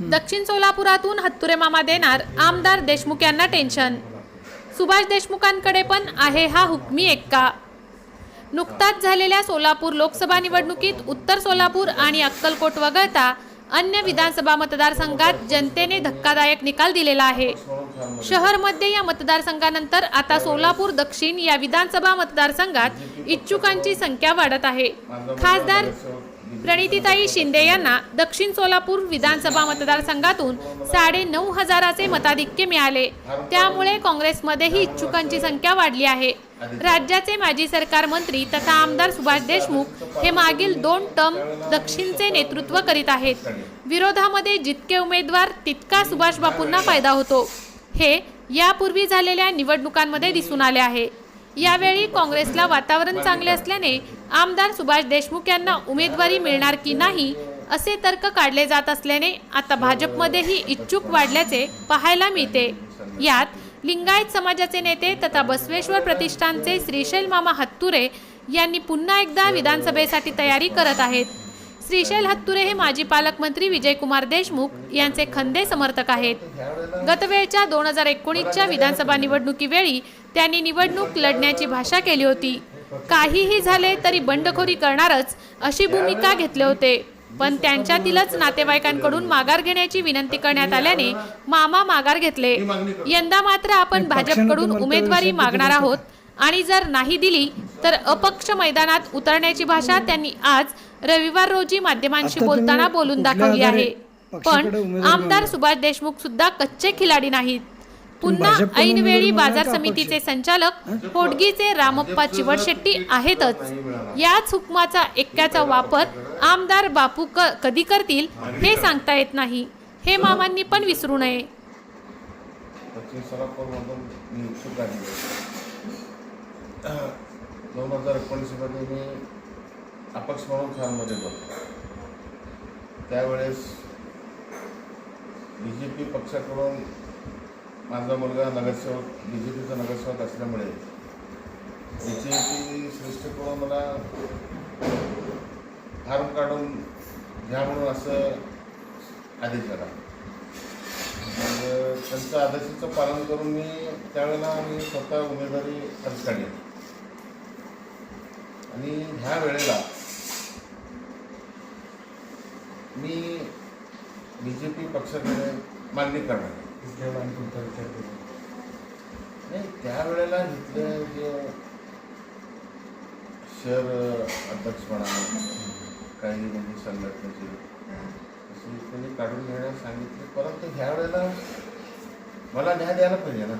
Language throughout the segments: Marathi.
दक्षिण सोलापुरातून हत्तुरे मामा देणार आमदार देशमुख यांना टेन्शन. सुभाष देशमुखांकडे पण आहे हा हुकमी एक्का. नुकताच झालेल्या सोलापूर लोकसभा निवडणुकीत उत्तर सोलापूर आणि अक्कलकोट वगळता अन्य विधानसभा मतदारसंघात जनतेने धक्कादायक निकाल दिलेला आहे. शहरमध्ये या मतदारसंघानंतर आता सोलापूर दक्षिण या विधानसभा मतदारसंघात इच्छुकांची संख्या वाढत आहे. खासदार प्रणितीताई शिंदे यांना दक्षिण सोलापूर विधानसभा मतदारसंघातून साडे नऊ हजाराचे मताधिक्य मिळाले. त्यामुळे काँग्रेसमध्येही इच्छुकांची संख्या वाढली आहे. राज्याचे माजी सरकार मंत्री तथा आमदार सुभाष देशमुख हे मागील दोन टर्म दक्षिणचे नेतृत्व करीत आहेत. विरोधामध्ये जितके उमेदवार तितका सुभाष बापूंना फायदा होतो. हे यापूर्वी झालेल्या निवडणुकांमध्ये दिसून आले आहे. यावेळी काँग्रेसला वातावरण चांगले असल्याने आमदार सुभाष देशमुख यांना उमेदवारी मिळणार की नाही असे तर्क काढले जात असल्याने आता भाजपमध्येही इच्छुक वाढल्याचे पाहायला मिळते. यात लिंगायत समाजाचे नेते तथा बसवेश्वर प्रतिष्ठानचे श्रीशैल मामा हत्तुरे यांनी पुन्हा एकदा विधानसभेसाठी तयारी करत आहेत. श्रीशैल हत्तुरे हे माजी पालकमंत्री विजयकुमार देशमुख यांचे खंदे समर्थक आहेत. गतवेळच्या दोन हजार एकोणीसच्या विधानसभा निवडणुकीवेळी त्यांनी निवडणूक लढण्याची भाषा केली होती. काहीही झाले तरी बंडखोरी करणारच अशी भूमिका घेतले होते. पण त्यांच्यातीलच नातेवाईकांकडून माघार घेण्याची विनंती करण्यात आल्याने मामा माघार घेतले. यंदा मात्र आपण भाजपकडून उमेदवारी मागणार आहोत. आणि जर नाही दिली तर अपक्ष मैदानात उतरण्याची भाषा त्यांनी आज रविवार रोजी माध्यमांशी बोलताना बोलून दाखवली आहे. पण आमदार? सुभाष देशमुख सुद्धा कच्चे खिलाडी नाहीत. पुन्हा ऐनवेळी बाजार? समितीचे संचालक होडगीचे रामप्पा चिवडशेट्टी आहेतच. याच हुकमाचा एक्क्याचा वापर आमदार बापू क- कधी करतील हे सांगता येत नाही. हे मामांनी पण विसरू नये. दोन हजार एकोणीसमध्ये मी अपक्ष म्हणून खानमध्ये होतो त्यावेळेस बी जे पी पक्षाकडून माझा मुलगा नगरसेवक बी जे पीचा नगरसेवक असल्यामुळे बी जे पी श्रेष्ठकडून मला फार्म काढून घ्या म्हणून असं आदेश आला मग त्यांच्या आदेशाचं पालन करून मी त्यावेळेला मी स्वतः उमेदवारी अर्ज काढली. आणि ह्या वेळेला मी बी जे पी पक्षाकडे मागणी करणार नाही त्यावेळेला इथले जे शहर अध्यक्ष म्हणा काही म्हणजे संघटनेचे असे त्यांनी काढून घेण्यास सांगितले. परंतु ह्या वेळेला मला न्याय द्यायला पाहिजे ना.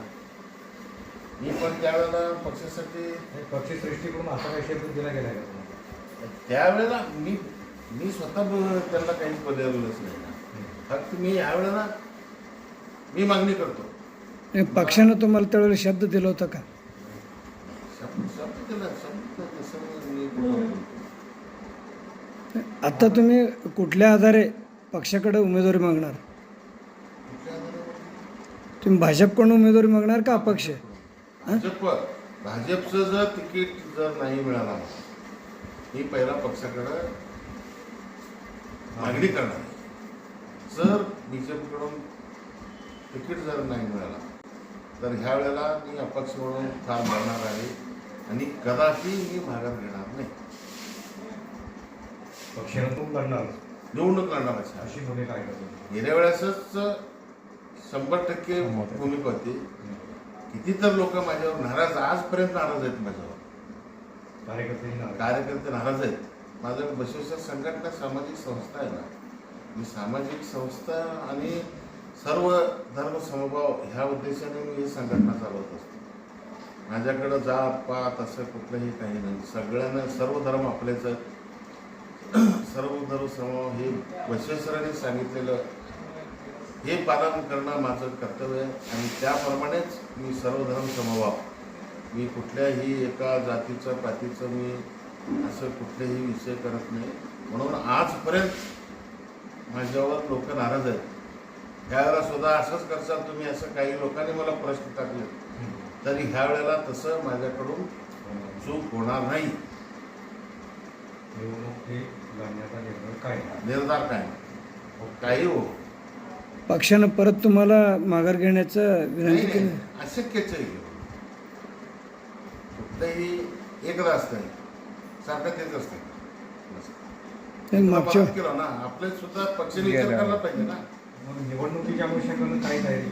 मी पण त्यावेळेला पक्षासाठी पक्षी सृष्टीकडून असा काही शब्द दिला गेला का तुम्हाला? त्यावेळेला मी मी स्वतः त्यांना काही बदललंच नाही. फक्त मी यावेळेला मी मागणी करतो. पक्षानं तुम्हाला त्यावेळेला शब्द दिला होता का. आता तुम्ही कुठल्या आधारे पक्षाकडे उमेदवारी मागणार? तुम्ही भाजपकडून उमेदवारी मागणार का अपक्ष? भाजप भाजपचं जर तिकीट जर नाही मिळाला मी पहिला पक्षाकडं मागणी करणार आहे. जर बीजेपीकडून तिकीट जर नाही मिळाला तर ह्या वेळेला मी अपक्ष म्हणून काम करणार आहे आणि कदापि मी माघार घेणार नाही पक्षानं तू लढणार निवडणूक लढणारच आहे. अशी भूमिका आहे का तुमची? गेल्या वेळेसच शंभर टक्के भूमिका होती किती तर लोक माझ्यावर नाराज आजपर्यंत नाराज आहेत माझ्यावर कार्यकर्तेही नाराज. कार्यकर्ते नाराज आहेत माझं बसवेश्वर संघटना सामाजिक संस्था आहे ना. मी सामाजिक संस्था आणि सर्व धर्म समभाव ह्या उद्देशाने मी ही संघटना चालवत असतो. माझ्याकडं जात पात असं कुठलंही काही नाही. सगळ्यांना सर्व धर्म आपल्याचं. सर्व धर्म समभाव हे बसवेश्वरांनी सांगितलेलं. हे पालन करणं माझं कर्तव्य आहे आणि त्याप्रमाणेच मी सर्व धर्म समभाव. मी कुठल्याही एका जातीचं पातीचं मी असं कुठलेही विषय करत नाही. म्हणून आजपर्यंत माझ्यावर लोक नाराज आहेत. त्यावेळेला सुद्धा असंच करसाल तुम्ही असं काही लोकांनी मला प्रश्न टाकले. तरी ह्या वेळेला तसं माझ्याकडून चूक होणार नाही. ही निर्धार काय? काही हो. पक्षानं परत तुम्हाला माघार घेण्याचं विनंती केली? अशक्यच आहे. कुठलंही एकदा असतंय सारखं तेच. नाही, मागच्या केलं ना आपले सुद्धा पक्षाने विचार करायला पाहिजे ना मग निवडणुकीच्या अनुषंगानं काय तयारी?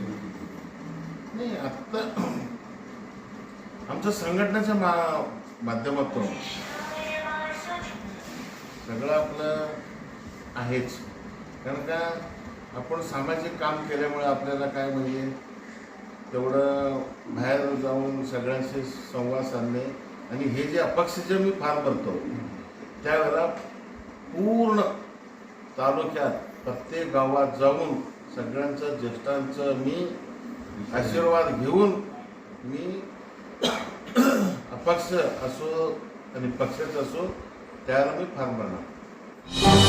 नाही आत्ता आमच्या संघटनेच्या मा माध्यमातून सगळं आपलं आहेच कारण का आपण सामाजिक काम केल्यामुळे आपल्याला काय म्हणजे तेवढं बाहेर जाऊन सगळ्यांशी संवाद साधणे आणि हे जे अपक्ष जे मी फार भरतो त्यावेळेला पूर्ण तालुक्यात प्रत्येक गावात जाऊन सगळ्यांचं ज्येष्ठांचं मी आशीर्वाद घेऊन मी अपक्ष असो आणि पक्षाचं असो त्याला मी फार भरणार